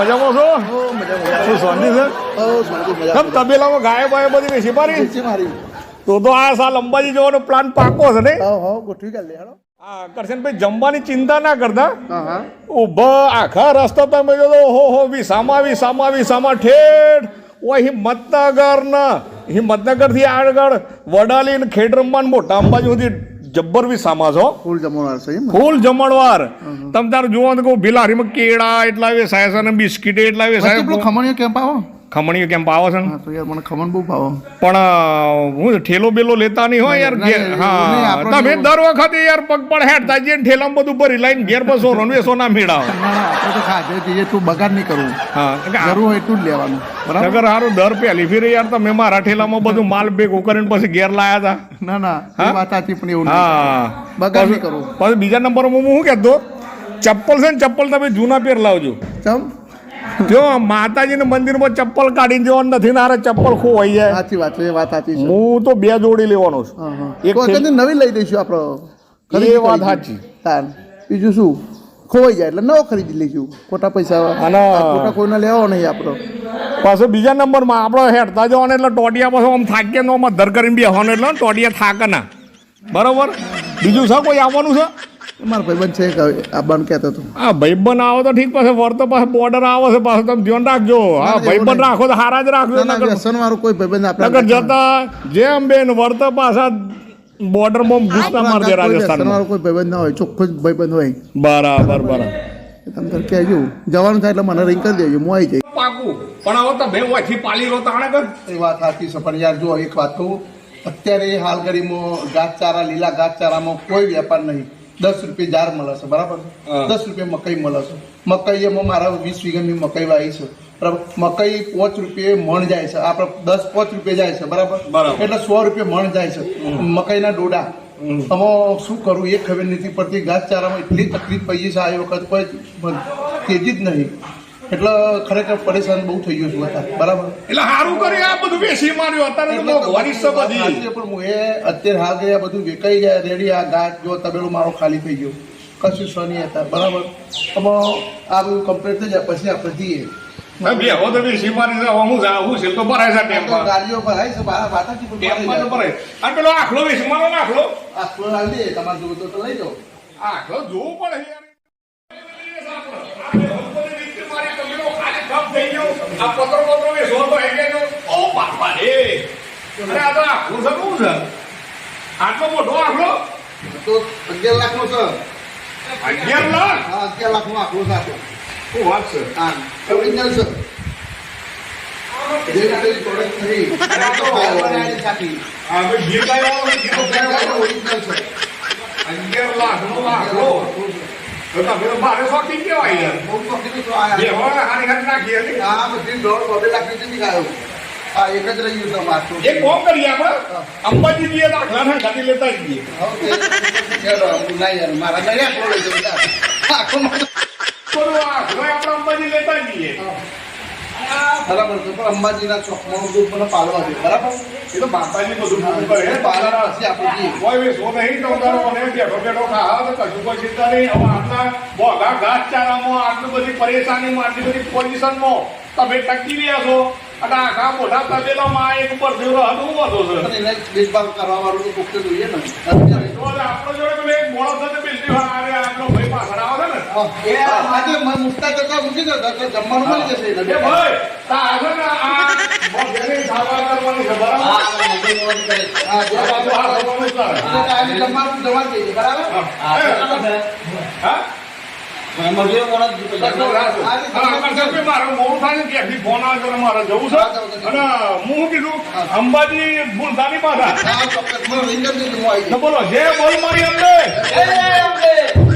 મજામાં છો? શું શાંતિ છે? કેમ તબેલામાં ગાય બાય બધી વેચી મારી. તો તો આ સાલ અંબાજી જવાનો પ્લાન પાકો છે ને? હા કરશનભાઈ જમવાની ચિંતા ના કરતા. ઊભા આખા રસ્તો તમે જો હો હો વિસામા વિસામા વિસામા ઠેઠ. ઓ હિંમતનગર ના હિંમતનગરથી આગળ વડાલી ખેડરંબા મોટા અંબાજી સુધી જબ્બર સામા છો ફૂલ જમણવાર છે ફૂલ જમણવાર. તમે તાર જુઓ તો કહું ભીલારીમાં કેળા એટલા આવે અને બિસ્કીટ એટલા આવે સાહેબ ખમણીયો કેમ્પ આવો ખમણીઓ કેમ પાવો છે ને? હા તો યાર મને ખમણ બહુ ભાવો. પણ હું ઠેલો બેલો લેતા નહીં હોય યાર ઘેર. હા આપણને તમે એવું- દર વખતે યાર પગ પણ હેઠતા જઈએ ને ઠેલામાં બધું ભરી લઈને ઘેર બસો રોન વેસો ના મેળાવો. ના ના આપણે તો ખાધે તું બગાડ નહીં કરવું હા જરૂર હોય એટલું જ લેવાનું. બરાબર? નગર હારું દર પહેલી ફેરે યાર તમે મારા ઠેલામાં બધું માલ ભેગું કરીને પછી ઘેર લાયા હતા. ના ના હા? એ વાત સાચી પણ એવું નહીં હા બગાડ નહીં કરવું પછી બીજા નંબર હું શું કહેતો? ચપ્પલ છે ને ચપ્પલ તમે જૂના પેર લાવજો. ચમ? જો માતાજીના મંદિરમાં ચપ્પલ કાઢીને જવાનું નથી ને ચપ્પલ ખોવાઈ જાય સાચી વાત છે વાત સાચી છે. હું તો બે જોડી લેવાનો છું. એક નવી લઈ દઈશું આપણે. એ વાત સાચી. બીજું શું? ખોવાઈ જાય એટલે નવો ખરીદી લઈશું. ખોટા પૈસા અને- ખોટા કોઈને લેવો નહીં આપણો. પાછો બીજા નંબરમાં આપણે હેડતા જવાનું એટલે ટોટિયા પાછો આમ થાકીએ નો ધર કરીને બેસવાનું એટલે ટોટિયા થાકે ના બરોબર? બીજું છે કોઈ આવવાનું છે? મારો ભાઈબંધ છે કે આવવાનું કહેતો હતો. હા ભાઈબંધ આવો તો ઠીક પાસે વર્તો પાસે બોર્ડર આવો છે પાછો તમે ધ્યાન રાખજો. હા ભાઈબંધ રાખો તો હારા જ રાખજો વ્યસન વાળું કોઈ ભાઈબંધ આપણે નગર જતા જેમ બેન વર્ત પાછા બોર્ડરમાં ગુસ્સા મારજે રાજસ્થાન વાળો કોઈ ભાઈબંધ ના હોય ચોખ્ખો જ ભાઈબંધ હોય. બરાબર બરાબર. તમે તાર કહેજો. જવાનું થાય એટલે મને રિંગ કરી દેજો હું આવી જઈશ. પાકું. પણ આવો તો બે ઓછી પાલી રો તાણે કર. એ વાત સાચી છે પણ યાર જો એક વાત કહું અત્યારે હાલ ઘડીમાં ઘાસચારા લીલા ઘાસચારામાં કોઈ વેપાર નહીં. દસ રૂપિયા જાર મળે છે બરાબર દસ રૂપિયા મકઈ મળે છે. મકઈ એમાં મારા વીસ વીઘાની મકઈ વાવી છે. બરાબર? મકઈ પાંચ રૂપિયે મણ જાય છે. આપણે દસ પાંચ રૂપિયા જાય છે બરાબર? બરાબર. એટલે સો રૂપિયા મણ જાય છે. મકઈના ડોડા. આમાં શું કરવું એ ખબર નથી પડતી. ઘાસચારામાં એટલી તકલીફ પડી છે આ વખત કોઈ તેજી જ નહીં. એટલે ખરેખર પરેશાન બહુ થઈ ગયું છું બરાબર? એટલે સારું કર્યું આ બધું બેસી માર્યો અત્યારે તો મોંઘવારી છે બધી પણ હું એ અત્યારે હાલ ગયા બધું વેકાઈ જાય રેડી આ ગાંઠ જો તબેલું મારો ખાલી થઈ ગયો. કશું સની હતા બરાબર? આમાં આ બધું કમ્પ્લીટ થઈ જાય પછી આપણે જઈએ. બે તો બેસી મારી હું છે તો ભરાય છે ટેમ્પા ગાડીઓ ભરાય છે બાર વાતાજી ટેમ્પા તો ભરાય. અને પેલો આખલો બેસી મારો આખલો. જાય. હાલ દે તમારે જોવું તો તો લઈ જાઓ. આખલો જોવું પડે યાર આ બે હો બધી રીતે મારી તબેલો ઠપ થઈ ગયો. આ પત્રો પત્રો બેસો તો હે કે જો, ઓ બાપા રે. અરે આ તો આખલું છે શું છે? આટલો મોટો આખલો તો અગિયાર લાખનો છે. અગિયાર લાખ? હા અગિયાર લાખનો આખલો છે આપણો. શું વાત છે? હા ઓરિજિનલ છે. જે રીતે પ્રોડક્ટ અરે આ તો બનાવેલી સાથી. આ ગાય ગાય વાળો ઓરિજિનલ છે અગિયાર લાખ નો આખલો તો તમે શોખીન કહેવાય યાર બહુ શોખીન છો આ હોય હારી નાખી હતી આ બધી દોઢ બબે લાખ નથી ગાયો આ એક જ રહ્યું છે માથું એક કોમ કરીએ આપણે અંબાજી જઈએ દાખલા ને ગાડી લેતા જ જઈએ ના યાર મારા આખો લઈ જવું આખો મારો આપણે અંબાજી લેતા જ જઈએ બરાબર છે પણ અંબાજીના ચોકમાં બધું મને પાલવા દે બરાબર? એ તો માતાજી બધું કરે એને હશે આપણે કોઈ બી સો નહીં તો મને. બેઠો બેઠો ખાવા તો કશું કોઈ ચિંતા નહીં. હવે આટલા બોગા ઘાસચારામાં આટલી બધી પરેશાનીમાં આટલી બધી પોઝિશનમાં તમે ટકી રહ્યા છો. અને આખા મોટા તબેલામાં એક ઉપર દેવરો હતું વધુ છે. કરવા વાળું તો જોઈએ ને. એ આજે મને મુકતા જતા મૂકી દો તો જમવાનું મળી જશે. એ ભાઈ તા આગળ ના આ મોઢેની સારવાર કરવાની છે હા, હા, મજૂરી કરે. હા, જો આ આ કરવાનું છે એટલે કાંઈ જમવાનું જવા દઈએ, બરાબર? હા. કશું રાખો. હા, હવે આમાં છે કે મારે મોડું થાય ને ત્યાંથી ફોન આવે મારે જવું છે. અને હું કીધું અંબાજી ભૂલતાની પાછા. બોલો જે બોલ મારી જઈશ.